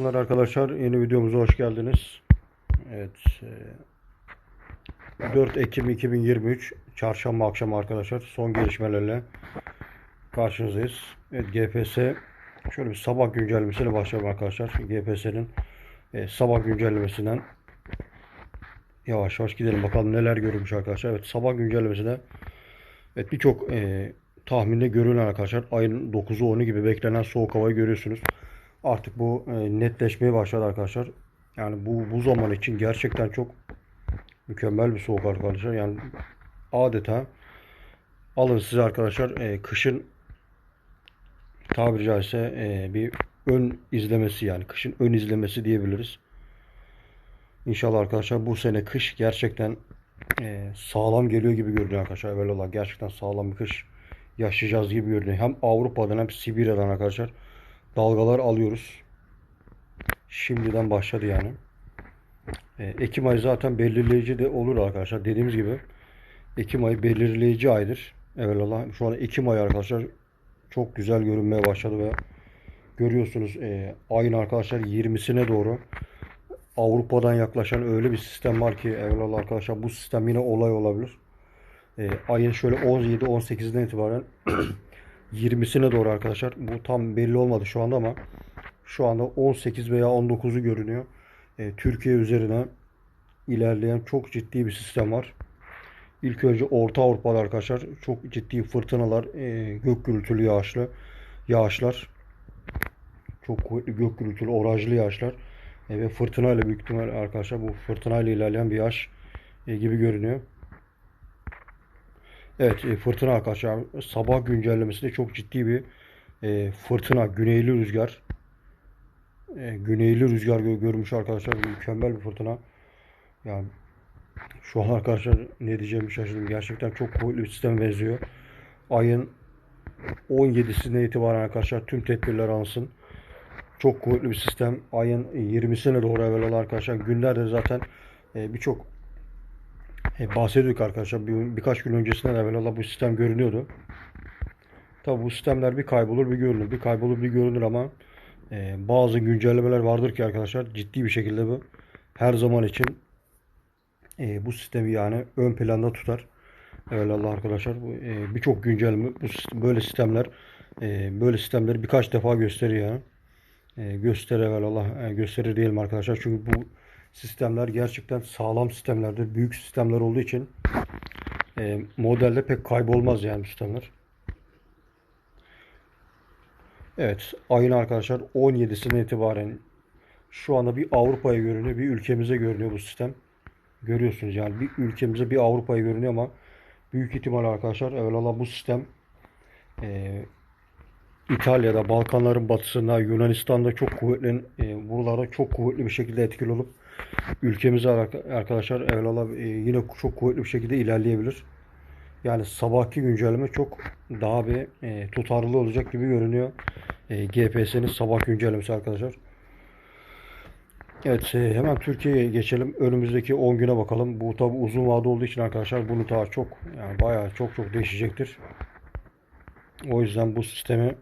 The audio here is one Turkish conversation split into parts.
akşamlar arkadaşlar. Yeni videomuza hoş geldiniz. Evet. e, 4 Ekim 2023 Çarşamba akşamı arkadaşlar. Son gelişmelerle karşınızdayız. Evet GPS şöyle bir sabah güncellemesiyle başlayalım arkadaşlar. GPS'nin e, sabah güncellemesinden yavaş yavaş gidelim bakalım neler görülmüş arkadaşlar. Evet sabah güncellemesinde evet birçok e, tahminde görülen arkadaşlar ayın 9'u 10'u gibi beklenen soğuk havayı görüyorsunuz. Artık bu e, netleşmeye başladı arkadaşlar. Yani bu bu zaman için gerçekten çok mükemmel bir soğuk arkadaşlar. Yani adeta alın size arkadaşlar e, kışın tabiri caizse e, bir ön izlemesi yani kışın ön izlemesi diyebiliriz. İnşallah arkadaşlar bu sene kış gerçekten e, sağlam geliyor gibi görünüyor arkadaşlar. Evvel olarak gerçekten sağlam bir kış yaşayacağız gibi görünüyor. Hem Avrupa'dan hem Sibirya'dan arkadaşlar dalgalar alıyoruz. Şimdiden başladı yani. E, Ekim ayı zaten belirleyici de olur arkadaşlar. Dediğimiz gibi Ekim ayı belirleyici aydır. Evvelallah şu an Ekim ayı arkadaşlar çok güzel görünmeye başladı ve görüyorsunuz e, ayın arkadaşlar 20'sine doğru Avrupa'dan yaklaşan öyle bir sistem var ki evvelallah arkadaşlar bu sistem yine olay olabilir. E, ayın şöyle 17-18'den itibaren 20'sine doğru arkadaşlar. Bu tam belli olmadı şu anda ama şu anda 18 veya 19'u görünüyor. E, Türkiye üzerine ilerleyen çok ciddi bir sistem var. İlk önce Orta Avrupa'da arkadaşlar çok ciddi fırtınalar, e, gök gürültülü yağışlı yağışlar, çok kuvvetli gök gürültülü orajlı yağışlar e, ve fırtınayla büyük ihtimal arkadaşlar bu fırtınayla ilerleyen bir yağış e, gibi görünüyor. Evet e, fırtına arkadaşlar. Sabah güncellemesinde çok ciddi bir e, fırtına güneyli rüzgar. E, güneyli rüzgar gö- görmüş arkadaşlar. Mükemmel bir fırtına. Yani şu an arkadaşlar ne diyeceğimi şaşırdım. Gerçekten çok kuvvetli bir sistem benziyor. Ayın 17'sine itibaren arkadaşlar tüm tedbirler alınsın. Çok kuvvetli bir sistem. Ayın 20'sine doğru evvel arkadaşlar. Günlerde zaten e, birçok e, bahsediyorduk arkadaşlar. Bir, birkaç gün öncesinden evvelallah bu sistem görünüyordu. Tabi bu sistemler bir kaybolur bir görünür. Bir kaybolur bir görünür ama e, bazı güncellemeler vardır ki arkadaşlar ciddi bir şekilde bu her zaman için e, bu sistemi yani ön planda tutar. Evvelallah arkadaşlar e, birçok güncelleme bu sistem- böyle sistemler e, böyle sistemleri birkaç defa gösteriyor yani. E, gösterir evvelallah e, gösterir diyelim arkadaşlar. Çünkü bu sistemler gerçekten sağlam sistemlerdir. Büyük sistemler olduğu için e, modelde pek kaybolmaz yani sistemler. Evet, ayın arkadaşlar 17'sine itibaren şu anda bir Avrupa'ya görünüyor, bir ülkemize görünüyor bu sistem. Görüyorsunuz yani bir ülkemize bir Avrupa'ya görünüyor ama büyük ihtimal arkadaşlar evvelallah bu sistem e, İtalya'da, Balkanların batısında, Yunanistan'da çok kuvvetli, e, buralarda çok kuvvetli bir şekilde etkili olup ülkemize ar- arkadaşlar evvelallah e, yine çok kuvvetli bir şekilde ilerleyebilir. Yani sabahki güncelleme çok daha bir e, tutarlı olacak gibi görünüyor. E, GPS'nin sabah güncellemesi arkadaşlar. Evet e, hemen Türkiye'ye geçelim. Önümüzdeki 10 güne bakalım. Bu tabi uzun vade olduğu için arkadaşlar bunu daha çok yani bayağı çok çok değişecektir. O yüzden bu sistemi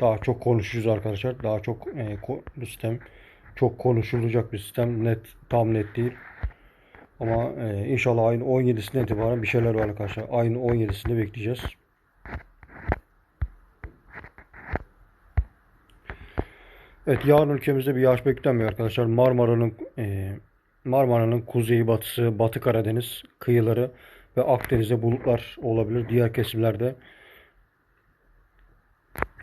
daha çok konuşacağız arkadaşlar. Daha çok e, bu sistem çok konuşulacak bir sistem. Net tam net değil. Ama e, inşallah ayın 17'sine itibaren bir şeyler var arkadaşlar. Ayın 17'sinde bekleyeceğiz. Evet yarın ülkemizde bir yağış beklenmiyor arkadaşlar. Marmara'nın e, Marmara'nın kuzeyi, batısı, Batı Karadeniz kıyıları ve Akdeniz'de bulutlar olabilir. Diğer kesimlerde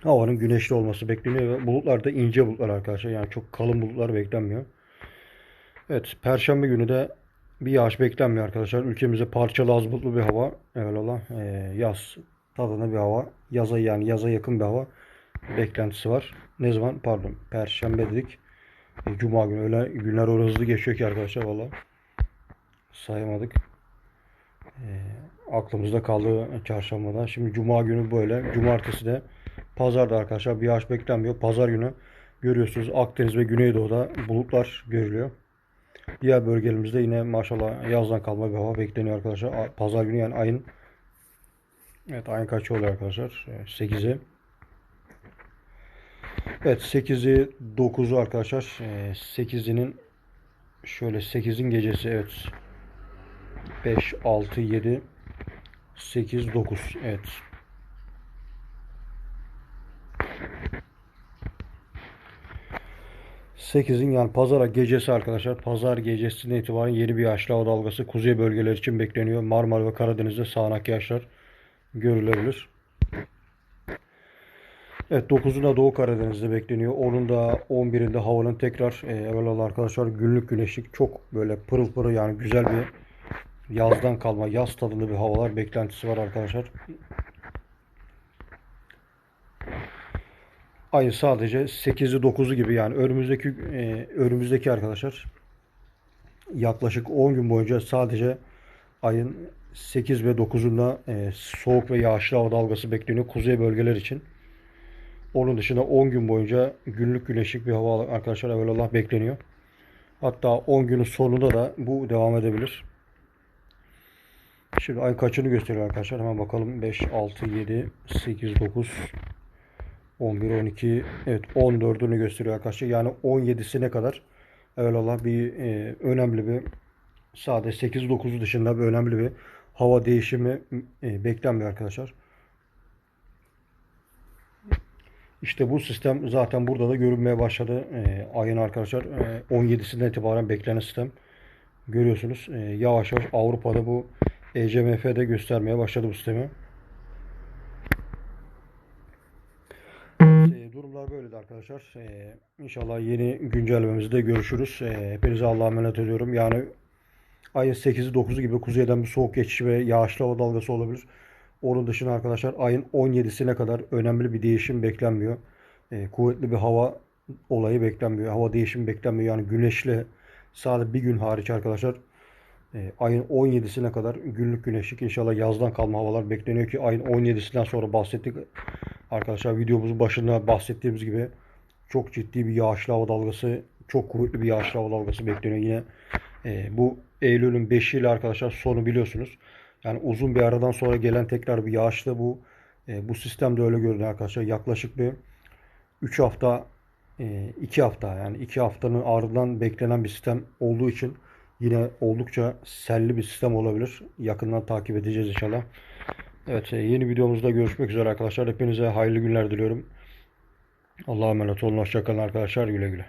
havanın güneşli olması bekleniyor bulutlar da ince bulutlar arkadaşlar. Yani çok kalın bulutlar beklenmiyor. Evet, Perşembe günü de bir yağış beklenmiyor arkadaşlar. Ülkemizde parçalı az bulutlu bir hava. Evvelallah e, yaz tadında bir hava. Yaza yani yaza yakın bir hava beklentisi var. Ne zaman? Pardon. Perşembe dedik. E, Cuma günü. Öyle günler öyle hızlı geçiyor ki arkadaşlar valla. Sayamadık. E, aklımızda kaldı çarşambadan. Şimdi Cuma günü böyle. Cumartesi de Pazarda arkadaşlar bir yağış beklenmiyor. Pazar günü görüyorsunuz Akdeniz ve Güneydoğu'da bulutlar görülüyor. Diğer bölgelerimizde yine maşallah yazdan kalma bir hava bekleniyor arkadaşlar. Pazar günü yani ayın Evet ayın kaçı oluyor arkadaşlar? 8'i. Evet 8'i 9'u arkadaşlar. Ee, 8'inin şöyle 8'in gecesi evet. 5, 6, 7, 8, 9. Evet. Sekizin yani pazara gecesi arkadaşlar. Pazar gecesinden itibaren yeni bir yağışlı hava dalgası kuzey bölgeler için bekleniyor. Marmara ve Karadeniz'de sağanak yağışlar görülebilir. Evet 9'unda Doğu Karadeniz'de bekleniyor. 10'unda 11'inde havanın tekrar e, evvelallah arkadaşlar günlük güneşlik çok böyle pırıl pırıl yani güzel bir yazdan kalma yaz tadında bir havalar beklentisi var arkadaşlar. Ayın sadece 8'i 9'u gibi yani önümüzdeki e, önümüzdeki arkadaşlar yaklaşık 10 gün boyunca sadece ayın 8 ve 9'unda e, soğuk ve yağışlı hava dalgası bekleniyor kuzey bölgeler için. Onun dışında 10 gün boyunca günlük güneşlik bir hava arkadaşlar evvelallah bekleniyor. Hatta 10 günün sonunda da bu devam edebilir. Şimdi ay kaçını gösteriyor arkadaşlar. Hemen bakalım. 5, 6, 7, 8, 9, 11, 12, evet 14'ünü gösteriyor arkadaşlar. Yani 17'sine kadar evvelallah bir e, önemli bir sadece 8-9'u dışında bir önemli bir hava değişimi e, beklenmiyor arkadaşlar. İşte bu sistem zaten burada da görünmeye başladı. E, ayın arkadaşlar e, 17'sinden itibaren beklenen sistem görüyorsunuz. E, yavaş yavaş Avrupa'da bu ECMF'de göstermeye başladı bu sistemi. E, durumlar böyleydi arkadaşlar. E, inşallah yeni güncellememizde görüşürüz. E, hepinize Allah'a emanet ediyorum. Yani ayın 8'i 9'u gibi kuzeyden bir soğuk geçiş ve yağışlı hava dalgası olabilir. Onun dışında arkadaşlar ayın 17'sine kadar önemli bir değişim beklenmiyor. E, kuvvetli bir hava olayı beklenmiyor. Hava değişimi beklenmiyor. Yani güneşli sadece bir gün hariç arkadaşlar e, ayın 17'sine kadar günlük güneşlik inşallah yazdan kalma havalar bekleniyor ki ayın 17'sinden sonra bahsettik. Arkadaşlar videomuzun başında bahsettiğimiz gibi çok ciddi bir yağışlı hava dalgası, çok kuvvetli bir yağışlı hava dalgası bekleniyor. Yine e, bu Eylül'ün 5'i ile arkadaşlar sonu biliyorsunuz. Yani uzun bir aradan sonra gelen tekrar bir yağışlı bu e, bu sistemde öyle görünüyor arkadaşlar. Yaklaşık bir 3 hafta 2 hafta yani 2 haftanın ardından beklenen bir sistem olduğu için yine oldukça selli bir sistem olabilir. Yakından takip edeceğiz inşallah. Evet yeni videomuzda görüşmek üzere arkadaşlar. Hepinize hayırlı günler diliyorum. Allah'a emanet olun. Hoşçakalın arkadaşlar. Güle güle.